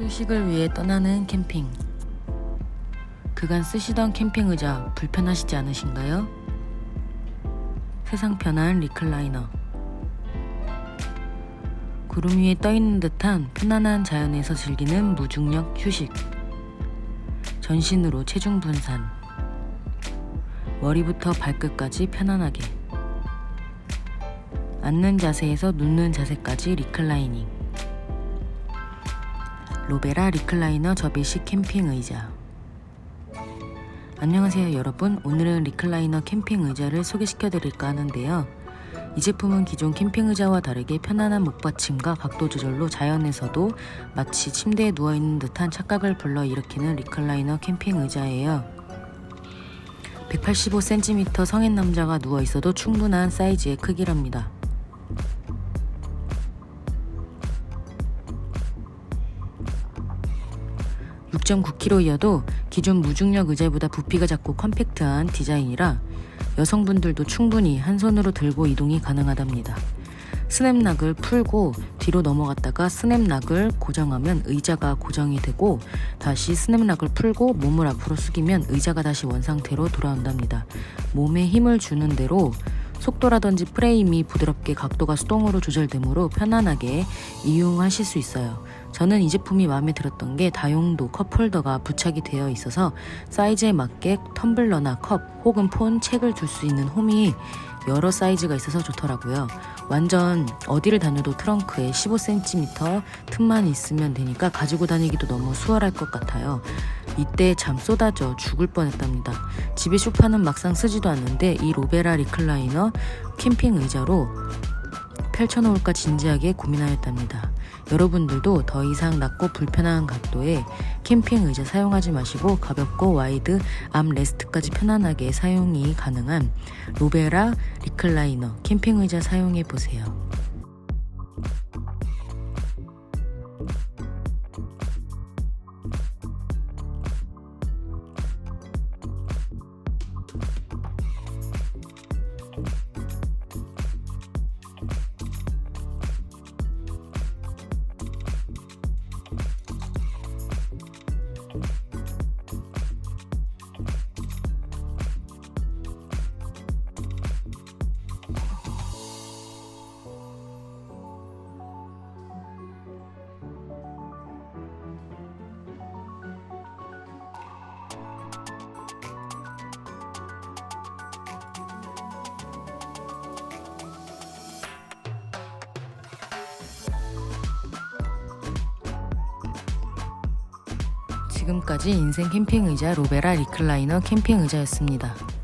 휴식을 위해 떠나는 캠핑. 그간 쓰시던 캠핑 의자 불편하시지 않으신가요? 세상 편한 리클라이너. 구름 위에 떠 있는 듯한 편안한 자연에서 즐기는 무중력 휴식. 전신으로 체중 분산. 머리부터 발끝까지 편안하게. 앉는 자세에서 눕는 자세까지 리클라이닝. 로베라 리클라이너 접이식 캠핑 의자. 안녕하세요 여러분. 오늘은 리클라이너 캠핑 의자를 소개시켜 드릴까 하는데요. 이 제품은 기존 캠핑 의자와 다르게 편안한 목받침과 각도 조절로 자연에서도 마치 침대에 누워 있는 듯한 착각을 불러일으키는 리클라이너 캠핑 의자예요. 185cm 성인 남자가 누워 있어도 충분한 사이즈의 크기랍니다. 6.9kg이어도 기존 무중력 의자보다 부피가 작고 컴팩트한 디자인이라 여성분들도 충분히 한 손으로 들고 이동이 가능하답니다. 스냅락을 풀고 뒤로 넘어갔다가 스냅락을 고정하면 의자가 고정이 되고 다시 스냅락을 풀고 몸을 앞으로 숙이면 의자가 다시 원상태로 돌아온답니다. 몸에 힘을 주는 대로 속도라든지 프레임이 부드럽게 각도가 수동으로 조절되므로 편안하게 이용하실 수 있어요. 저는 이 제품이 마음에 들었던 게 다용도 컵홀더가 부착이 되어 있어서 사이즈에 맞게 텀블러나 컵 혹은 폰, 책을 둘 수 있는 홈이 여러 사이즈가 있어서 좋더라고요. 완전 어디를 다녀도 트렁크에 15cm 틈만 있으면 되니까 가지고 다니기도 너무 수월할 것 같아요. 이때 잠 쏟아져 죽을 뻔했답니다. 집에 쇼파는 막상 쓰지도 않는데 이 로베라 리클라이너 캠핑 의자로 펼쳐놓을까 진지하게 고민하였답니다. 여러분들도 더 이상 낮고 불편한 각도의 캠핑 의자 사용하지 마시고 가볍고 와이드 암 레스트까지 편안하게 사용이 가능한 로베라 리클라이너 캠핑 의자 사용해 보세요. 지금까지 인생 캠핑 의자 로베라 리클라이너 캠핑 의자였습니다.